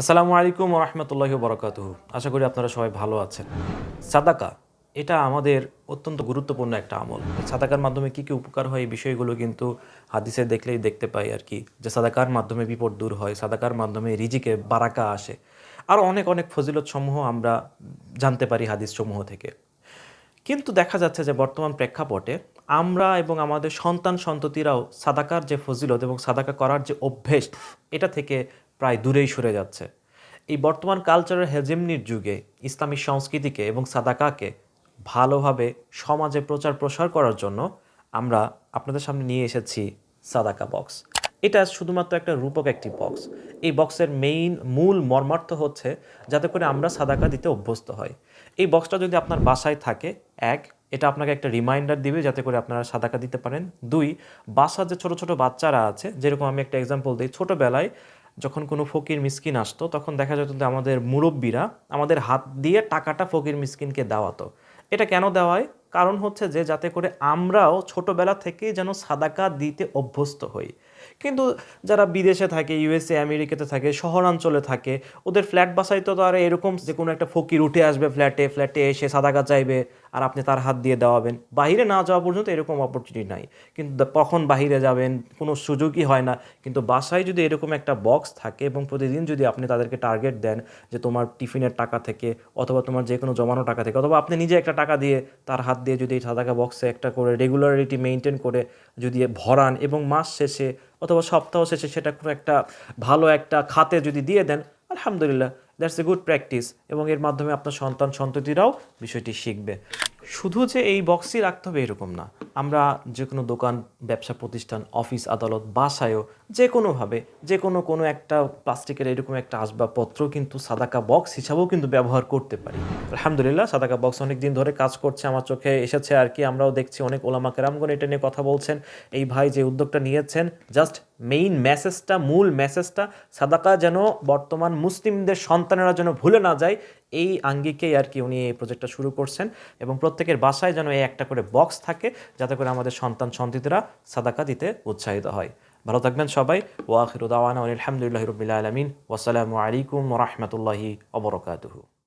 আসসালামু আলাইকুম রহমতুল্লাহি বরকাত আশা করি আপনারা সবাই ভালো আছেন। সাদাকা, এটা আমাদের অত্যন্ত গুরুত্বপূর্ণ একটা আমল। সাদাকার মাধ্যমে কি কি উপকার হয় এই বিষয়গুলো কিন্তু হাদিসে দেখলেই দেখতে পাই আর কি। যে সাদাকার মাধ্যমে বিপদ দূর হয়, সাদাকার মাধ্যমে রিজিকে বারাকা আসে। আরও অনেক অনেক ফজিলত সমূহ আমরা জানতে পারি হাদিস সমূহ থেকে। কিন্তু দেখা যাচ্ছে যে বর্তমান প্রেক্ষাপটে আমরা এবং আমাদের সন্তান সন্ততিরাও সাদাকার যে ফজিলত এবং সাদাকা করার যে অভ্যেস, এটা থেকে প্রায় দূরেই সরে যাচ্ছে। এই বর্তমান কালচারের হেজেমনির যুগে ইসলামী সংস্কৃতিকে এবং সাদাকাকে ভালোভাবে সমাজে প্রচার প্রসার করার জন্য আমরা আপনাদের সামনে নিয়ে এসেছি সাদাকা বক্স। এটা শুধুমাত্র একটা রূপক একটি বক্স। এই বক্সের মেইন মূল মর্মার্থ হচ্ছে যাতে করে আমরা সাদাকা দিতে অভ্যস্ত হয় এই বক্সটা যদি আপনার বাসায় থাকে, এক, এটা আপনাকে একটা রিমাইন্ডার দিবে যাতে করে আপনারা সাদাকা দিতে পারেন। দুই, বাসার যে ছোট ছোট বাচ্চারা আছে, যেরকম আমি একটা এক্সাম্পল দিই, ছোটোবেলায় যখন কোনো ফকির মিসকিন আসতো, তখন দেখা যেত যে আমাদের মুরব্বীরা আমাদের হাত দিয়ে টাকাটা ফকির মিসকিনকে দেওয়াতো। এটা কেন দেওয়ায় কারণ হচ্ছে যে, যাতে করে আমরাও ছোটবেলা থেকেই যেন সাদাকা দিতে অভ্যস্ত হই। কিন্তু যারা বিদেশে থাকে, ইউএসএ, আমেরিকাতে থাকে, শহরাঞ্চলে থাকে, ওদের ফ্ল্যাট বাসায় তো আর এরকম যে কোনো একটা ফকির উঠে আসবে ফ্ল্যাটে ফ্ল্যাটে এসে সাদাকা চাইবে। আর আপনি তার হাত দিয়ে দেওয়াবেন। বাইরে না যাওয়া পর্যন্ত এরকম অপরচুনিটি নাই। কিন্তু কখন বাইরে যাবেন, কোনো সুযোগই হয় না। কিন্তু বাসায় যদি এরকম একটা বক্স থাকে এবং প্রতিদিন যদি আপনি তাদেরকে টার্গেট দেন যে তোমার টিফিনের টাকা থেকে অথবা তোমার যে কোনো জমানো টাকা থেকে অথবা আপনি নিজে একটা টাকা দিয়ে তার হাত দিয়ে যদি এই সাদাকা বক্সে একটা করে রেগুলারিটি মেনটেন করে যদি ভরান এবং মাস শেষে অথবা সপ্তাহ শেষে সেটা কোনো একটা ভালো একটা খাতে যদি দিয়ে দেন, আলহামদুলিল্লাহ দ্যাটস এ গুড প্র্যাকটিস এবং এর মাধ্যমে আপনার সন্তান সন্ততিরাও বিষয়টি শিখবে। শুধু যে এই বক্সই রাখতে হবে এরকম না। আমরা যে কোনো দোকান, ব্যবসা প্রতিষ্ঠান অফিস আদালত, বাসায়ও যে কোনোভাবে যে কোনো কোনো একটা প্লাস্টিকের এরকম একটা আসবাবপত্র কিন্তু সাদাকা বক্স হিসাবেও কিন্তু ব্যবহার করতে পারি। আলহামদুলিল্লাহ, সাদাকা বক্স অনেক দিন ধরে কাজ করছে, আমার চোখে এসেছে আর কি। আমরাও দেখছি অনেক ওলামা কেরামগণ এটা নিয়ে কথা বলছেন। এই ভাই যে উদ্যোগটা নিয়েছেন জাস্ট মেইন মেসেজটা মূল মেসেজটা সাদাকা যেন বর্তমান মুসলিমদের সন্তানেরা যেন ভুলে না যায়, এই আঙ্গিকেই আর কি উনি এই প্রজেক্টটা শুরু করছেন। এবং প্রত্যেকের বাসায় যেন এই একটা করে বক্স থাকে, যাতে করে আমাদের সন্তান সন্তিতরা সাদাকা দিতে উৎসাহিত হয়। ভালো থাকবেন সবাই। ওয়াখির উদাওয়ানা আলহামদুলিল্লাহ রবিল্লা আলমিন। ওসালামু আলাইকুম রহমতুল্লাহি অবরকাতুহু